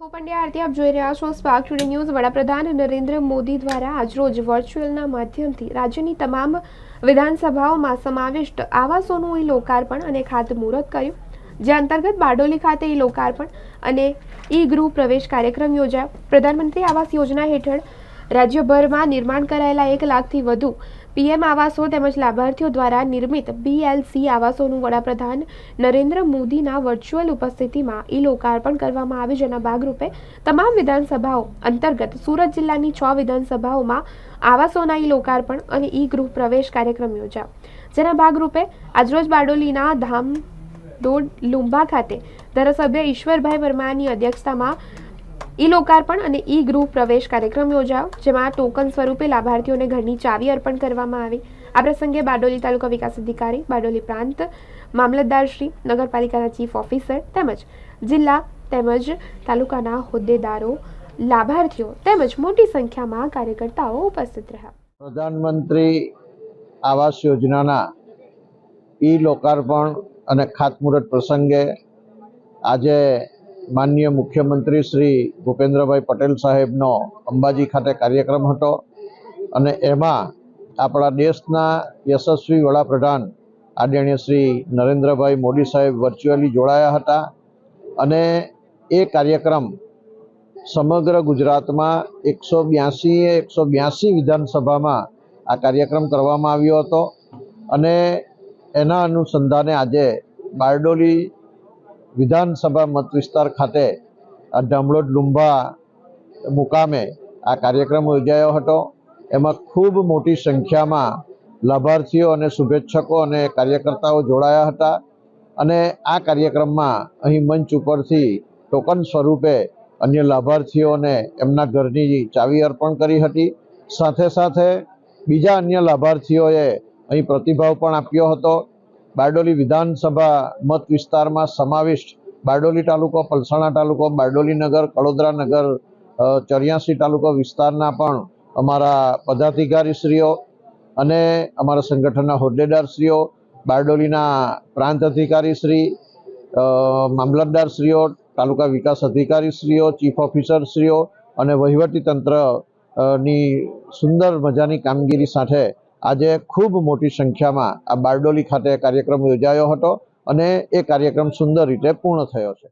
હું પંડ્યા આરતી, આપ જોઈ રહ્યા છો સ્પાર્ક ટુડે ન્યૂઝ વડાપ્રધાન નરેન્દ્ર મોદી દ્વારા આજરોજ વર્ચ્યુઅલના માધ્યમથી રાજ્યની તમામ વિધાનસભાઓમાં સમાવિષ્ટ આવાસોનું ઈ લોકાર્પણ અને ખાતમુહૂર્ત કર્યું. જે અંતર્ગત બારડોલી ખાતે ઈ લોકાર્પણ અને ઈ ગૃહ પ્રવેશ કાર્યક્રમ યોજાયો. પ્રધાનમંત્રી આવાસ યોજના હેઠળ રાજ્યભરમાં નિર્માણ કરાયેલા એક લાખથી વધુ પીએમ આવાસો તેમજ લાભાર્થીઓ દ્વારા નિર્મિત બીએલસી આવાસોનું વડાપ્રધાન નરેન્દ્ર મોદીના વર્ચ્યુઅલ ઉપસ્થિતિમાં ઈ લોકાર્પણ કરવામાં આવ્યું, જેના ભાગરૂપે તમામ વિધાનસભાઓ અંતર્ગત સુરત જિલ્લાની છ વિધાનસભાઓમાં આવાસોના ઈ લોકાર્પણ અને ઈ ગૃહ પ્રવેશ કાર્યક્રમ યોજાયો. જેના ભાગરૂપે આજરોજ બારડોલીના ધામ દોડ લુંબા ખાતે ધારાસભ્ય ઈશ્વરભાઈ વર્માની અધ્યક્ષતામાં ઈ લોકાર્પણ અને ઈ ગૃહ પ્રવેશ કાર્યક્રમ યોજાયો, જેમાં ટોકન સ્વરૂપે લાભાર્થીઓને ઘરની ચાવી અર્પણ કરવામાં આવી. આ પ્રસંગે બારડોલી તાલુકા વિકાસ અધિકારી, બારડોલી પ્રાંત મામલતદાર શ્રી, નગરપાલિકાના ચીફ ઓફિસર તેમજ જિલ્લા તેમજ તાલુકાના હોદ્દેદારો, લાભાર્થીઓ તેમજ મોટી સંખ્યામાં કાર્યકર્તાઓ ઉપસ્થિત રહ્યા. પ્રધાનમંત્રી આવાસ યોજનાના ઈ લોકાર્પણ અને ખાતમુહૂર્ત પ્રસંગે આજે માનનીય મુખ્યમંત્રી શ્રી ભૂપેન્દ્રભાઈ પટેલ સાહેબનો અંબાજી ખાતે કાર્યક્રમ હતો અને એમાં આપણા દેશના યશસ્વી વડાપ્રધાન આદરણીય શ્રી નરેન્દ્રભાઈ મોદી સાહેબ વર્ચ્યુઅલી જોડાયા હતા અને એ કાર્યક્રમ સમગ્ર ગુજરાતમાં એકસો બ્યાસીએ એકસો બ્યાસી વિધાનસભામાં આ કાર્યક્રમ કરવામાં આવ્યો હતો અને એના અનુસંધાને આજે બારડોલી વિધાનસભા મત વિસ્તાર ખાતે આ ધામલોડ લુંબા મુકામે આ કાર્યક્રમ યોજાયો હતો. એમાં ખૂબ મોટી સંખ્યામાં લાભાર્થીઓ અને શુભેચ્છકો અને કાર્યકર્તાઓ જોડાયા હતા અને આ કાર્યક્રમમાં અહીં મંચ ઉપરથી ટોકન સ્વરૂપે અન્ય લાભાર્થીઓને એમના ઘરની ચાવી અર્પણ કરી હતી. સાથે સાથે બીજા અન્ય લાભાર્થીઓએ અહીં પ્રતિભાવ પણ આપ્યો હતો. બારડોલી વિધાનસભા મત વિસ્તારમાં સમાવિષ્ટ બારડોલી તાલુકો, પલસાણા તાલુકો, બારડોલી નગર, કડોદરા નગર ચોર્યાસી તાલુકો વિસ્તારના પણ અમારા પદાધિકારીશ્રીઓ અને અમારા સંગઠનના હોદ્દેદારશ્રીઓ, બારડોલીના પ્રાંત અધિકારીશ્રી મામલતદારશ્રીઓ, તાલુકા વિકાસ અધિકારીશ્રીઓ, ચીફ ઓફિસરશ્રીઓ અને વહીવટી તંત્ર સુંદર મજાની કામગીરી સાથે આજે ખૂબ મોટી સંખ્યામાં આ બારડોલી ખાતે કાર્યક્રમ યોજાયો હતો અને એ કાર્યક્રમ સુંદર રીતે પૂર્ણ થયો છે.